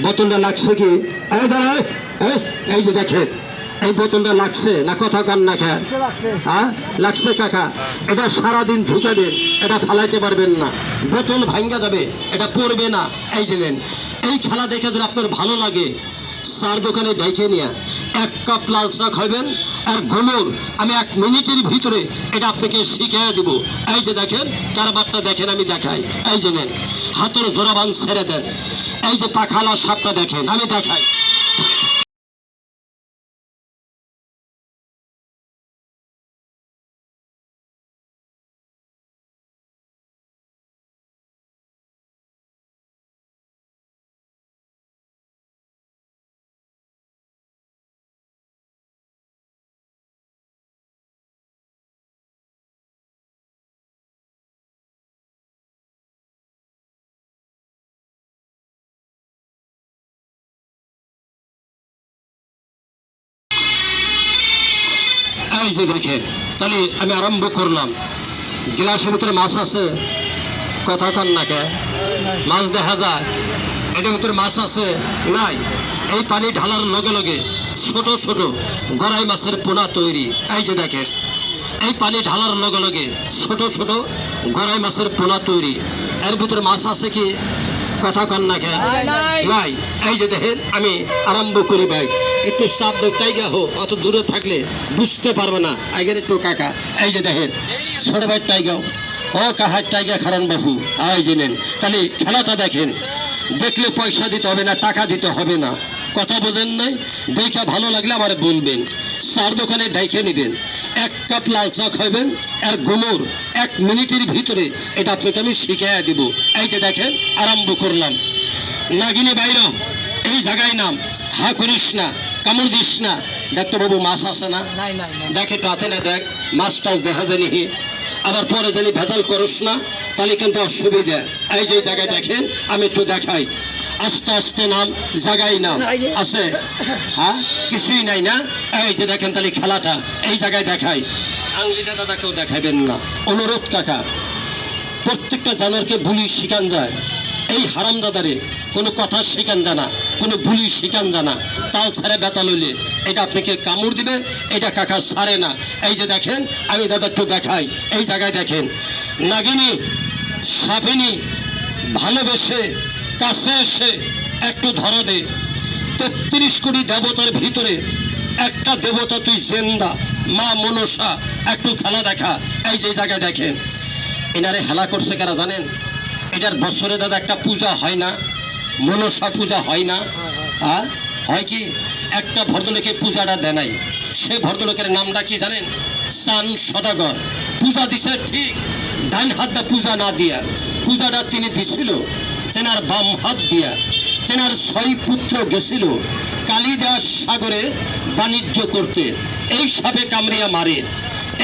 বোতলটা লাগছে কি? এই দাঁড়ায় এই যে দেখেন এই বোতলটা লাগছে না কথা কান না খা হ্যাঁ? লাগছে কাকা। এটা সারাদিন ঢুকে দেন এটা ফালাইতে পারবেন না। বোতল ভাঙ্গা যাবে এটা পড়বে না। এই যে নেন এই খেলা দেখে যদি আপনার ভালো লাগে চার দোকানে দেখে নিয়ে, এক কাপ লাল চা খাবেন আর ঘুমোর, আমি এক মিনিটের ভিতরে এটা আপনাকে শিখিয়ে দেব। এই যে দেখেন, কারবারটা দেখেন, আমি দেখাই। এই যে নেন, হাতের জোরাবান ছেড়ে দেন। এই যে পাখালা সাপটা দেখেন, আমি দেখাই। এই দেখেন তাহলে আমি আরম্ভ করলাম। গ্লাসের ভিতরে মাছ আছে, কথা কন না মাছ দেখা যায়। এটার ভিতরে মাছ আছে, নাই। এই পানি ঢালার লগে লগে ছোট ছোট গড়াই মাছের পোনা তৈরি। এই যে দেখেন, এই পানি ঢালার লগে লগে ছোট ছোট গড়াই মাছের পোনা তৈরি। এর ভিতরে মাছ আছে কি? কথা কন না নাই এই যে দেখেন, আমি আরম্ভ করি ভাই। একটু চাপ টাইগা হো অত দূরে থাকলে বুঝতে পারবে না। আগের একটু কাকা, এই যে দেখেন, ছোট ভাই টাইগাও ও কাহার টাইগা খারান বাবু আয় জেনেন। তাহলে খেলাটা দেখেন। দেখলে পয়সা দিতে হবে না টাকা দিতে হবে না। কথা বোঝেন নাই? দেখা ভালো লাগলে আমার বলবেন। চার দোকানে ডাইকে নেবেন। এক কাপ লাল চা খাইবেন আর গোমর এক মিনিটের ভিতরে এটা আপনাকে আমি শিখিয়ে দিব। এই যে দেখেন আরম্ভ করলাম। নাগিনী বাইর এই জায়গায় নাম। হা করিস না কামড় দিস না। ডাক্তারবাবু মাছ আসে না? দেখে তাতে না দেখ মাছ টাছ দেখা হি আবার পরে জানি ভেজাল করস না তাহলে কিন্তু অসুবিধা। এই যে জায়গায় দেখেন আমি একটু দেখাই। আস্তে আস্তে নাম জায়গায় নাম। আছে? হ্যাঁ? কিছুই নাই না? এই যে দেখেন তাহলে খেলাটা এই জায়গায় দেখাই। আংলিটা দাদাকেও দেখাবেন না। অনুরোধ কাকা প্রত্যেকটা জানোয়ারকে বুলি শিখান যায়। এই হারাম দাদারে কোনো কথা শিখান জানা, কোনো বুলি শিখান জানা, তাল ছাড়ে বেতা লইলে এটা আপনাকে কামড় দিবে, এটা কাকা ছাড়ে না। এই যে দেখেন, আমি দাদা একটু দেখাই, এই জায়গায় দেখেন, নাগিনী সাপিনী ভালোবেসে কাছে এসে একটু ধরা দে, তেত্রিশ কোটি দেবতার ভিতরে একটা দেবতা তুই জেন্দা, মা মনসা, একটু খেলা দেখা, এই যে জায়গায় দেখেন, এনারে হেলা করছে কারা জানেন? এটার বছরে দাদা একটা পূজা হয় না, মনসা পূজা হয় না। আর হয় কি, একটা ভদ্রলোকে পূজাটা দেয় নাই। সে ভদ্রলোকের নামটা কি জানেন? সান সদাগর। পূজা দিছে ঠিক, ডান হাত পূজা না দিয়া। পূজাটা তিনি দিছিল, তেনার বাম হাত দিয়া। তেনার ছয় পুত্র গেছিল, কালিদাস সাগরে বাণিজ্য করতে। এই সাপে কামড়িয়া মারে।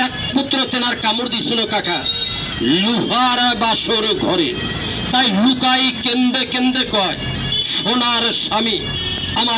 এক পুত্র তেনার কামড় দিছিল কাকা। লোহার বাসর ঘরে। তাই লুকাই কেন্দে কেন্দে কয় সোনার স্বামী আমার